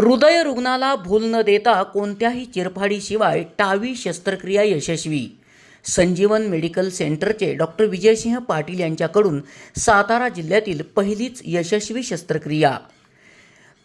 हृदय रुग्णाला भूल न देता कोणत्याही चिरफाडीशिवाय टावी शस्त्रक्रिया यशस्वी. संजीवन मेडिकल सेंटरचे डॉक्टर विजयसिंह पाटील यांच्याकडून सातारा जिल्ह्यातील पहिलीच यशस्वी शस्त्रक्रिया.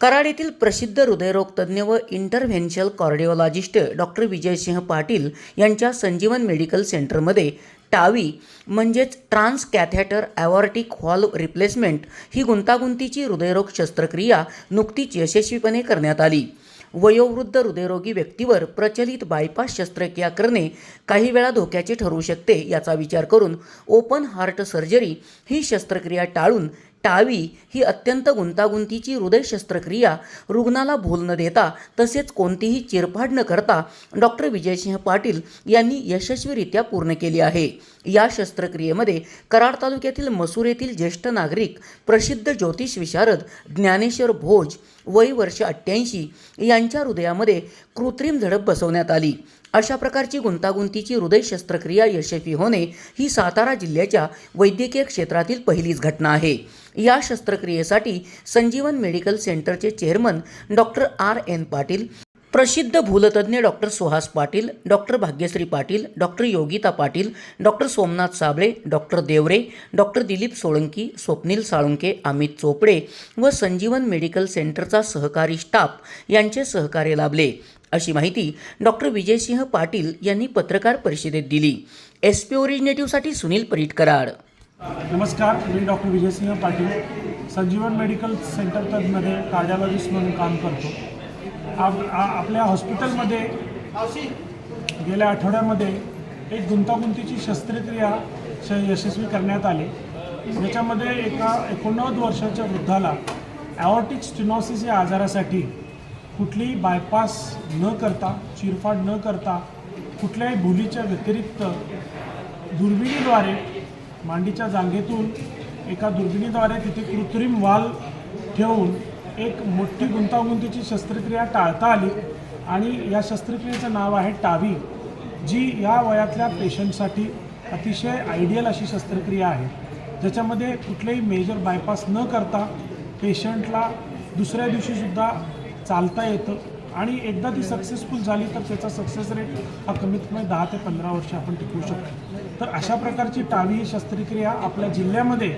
कराड येथील प्रसिद्ध हृदयरोगतज्ञ व interventional cardiologist doctor Vijaysinh Patil यांच्या संजीवन मेडिकल सेंटरमध्ये टावी म्हणजेच transcatheter aortic valve replacement ही गुंतागुंतीची हृदयरोग शस्त्रक्रिया नुकतीच यशस्वीपणे करण्यात आली. वयोवृद्ध हृदयरोगी व्यक्तीवर प्रचलित बायपास शस्त्रक्रिया करणे काही वेळा धोक्याचे ठरू शकते याचा विचार करून ओपन हार्ट सर्जरी ही शस्त्रक्रिया टाळून टावी ही अत्यंत गुंतागुंतीची हृदय शस्त्रक्रिया रुग्णाला भूल न देता तसेच कोणतीही चिरफाड न करता डॉक्टर विजयसिंह पाटील यांनी यशस्वीरित्या पूर्ण केली आहे. या शस्त्रक्रियेमध्ये कराड तालुक्यातील मसूर येथील ज्येष्ठ नागरिक प्रसिद्ध ज्योतिष विशारद ज्ञानेश्वर भोज वय वर्ष अठ्ठ्याऐंशी यांच्या हृदयामध्ये कृत्रिम झडप बसवण्यात आली. अशा प्रकारची गुंतागुंतीची हृदय शस्त्रक्रिया यशस्वी होणे ही सातारा जिल्ह्याच्या वैद्यकीय क्षेत्रातील पहिलीच घटना आहे. या शस्त्रक्रियेसाठी संजीवन मेडिकल सेंटरचे chairman doctor R N Patil प्रसिद्ध भूलतज्ञ doctor Suhas Patil doctor Bhagyashree Patil doctor Yogita Patil doctor Somnath Sable doctor Deore doctor Dilip Solanki Swapnil Salunke Amit Chopade व संजीवन मेडिकल सेंटरचा सहकारी स्टाफ यांचे सहकार्य लाभले. अशी माहिती डॉक्टर विजयसिंह पाटील यांनी पत्रकार परिषदेत दिली. एस पी ओरिजिनेटिव्हसाठी सुनील परिटकराड. नमस्कार मी डॉक्टर विजयसिंह पाटील संजीवन मेडिकल सेंटर तज्मध्ये कार्डिओलॉजिस्ट म्हणून काम करतो. आप आपल्या हॉस्पिटलमध्ये गेल्या आठवड्यामध्ये एक गुंतागुंतीची शस्त्रक्रिया श यशस्वी करण्यात आली. ज्याच्यामध्ये एका एकोणनव्वद वर्षाच्या वृद्धाला ॲओटिक स्टिनॉसिस या आजारासाठी कुठलीही बायपास न करता चिरफाड न करता कुठल्याही भुलीच्या व्यतिरिक्त दुर्बिणीद्वारे मांडीच्या जांघेतून एका दुर्बिणीद्वारे तिथे कृत्रिम वाल ठेवून एक मोठी गुंतागुंतीची शस्त्रक्रिया टाळता आली आणि या शस्त्रक्रियेचं नाव आहे टावी जी या वयातल्या पेशंटसाठी अतिशय आयडियल अशी शस्त्रक्रिया आहे. ज्याच्यामध्ये कुठलेही मेजर बायपास न करता पेशंटला दुसऱ्या दिवशीसुद्धा चालता येतं आणि एकदा ती सक्सेसफुल झाली तर त्याचा सक्सेस रेट हा कमीत कमी दहा ते पंधरा वर्ष आपण टिकवू शकतो. तर अशा प्रकारची टावी ही शस्त्रक्रिया आपल्या जिल्ह्यामध्ये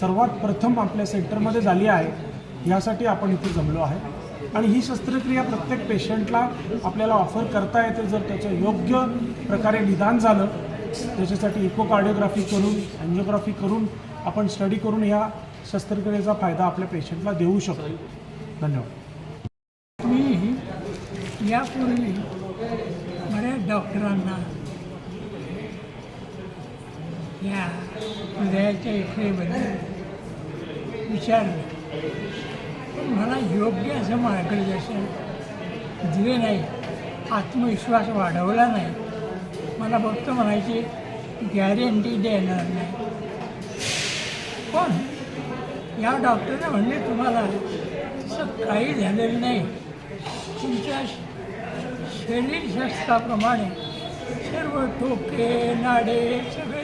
सर्वात प्रथम आपल्या सेंटरमध्ये झाली आहे. ह्यासाठी आपण इथे जमलो आहे. आणि ही शस्त्रक्रिया प्रत्येक पेशंटला आपल्याला ऑफर करता येते जर त्याचं योग्य प्रकारे निदान झालं. त्याच्यासाठी इकोकार्डिओग्राफी करून अँजिओग्राफी करून आपण स्टडी करून ह्या शस्त्रक्रियेचा फायदा आपल्या पेशंटला देऊ शकतो. धन्यवाद. मी यापूर्वी बऱ्याच डॉक्टरांना या हृदयाच्या इकडेबद्दल विचारलं. पण मला योग्य असं मार्गदर्शन दिले नाही. आत्मविश्वास वाढवला नाही. मला फक्त म्हणायची गॅरंटी देणार नाही. पण या डॉक्टरने म्हणले तुम्हाला असं काही झालेलं नाही. तुमच्या शरीरशास्त्राप्रमाणे सर्व ठोके नाडे सगळे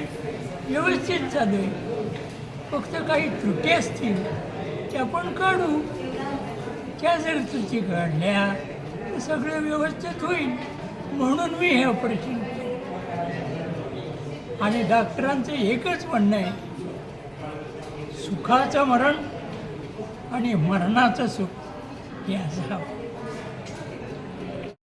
व्यवस्थित झाले. फक्त काही त्रुटी असतील त्या आपण काढू त्या जर त्रुटी घडल्या तर सगळं व्यवस्थित होईल. म्हणून मी हे ऑपरेशन केलं. आणि डॉक्टरांचं एकच म्हणणं आहे सुखाचं मरण आणि मरणाचं सुख हे असावं.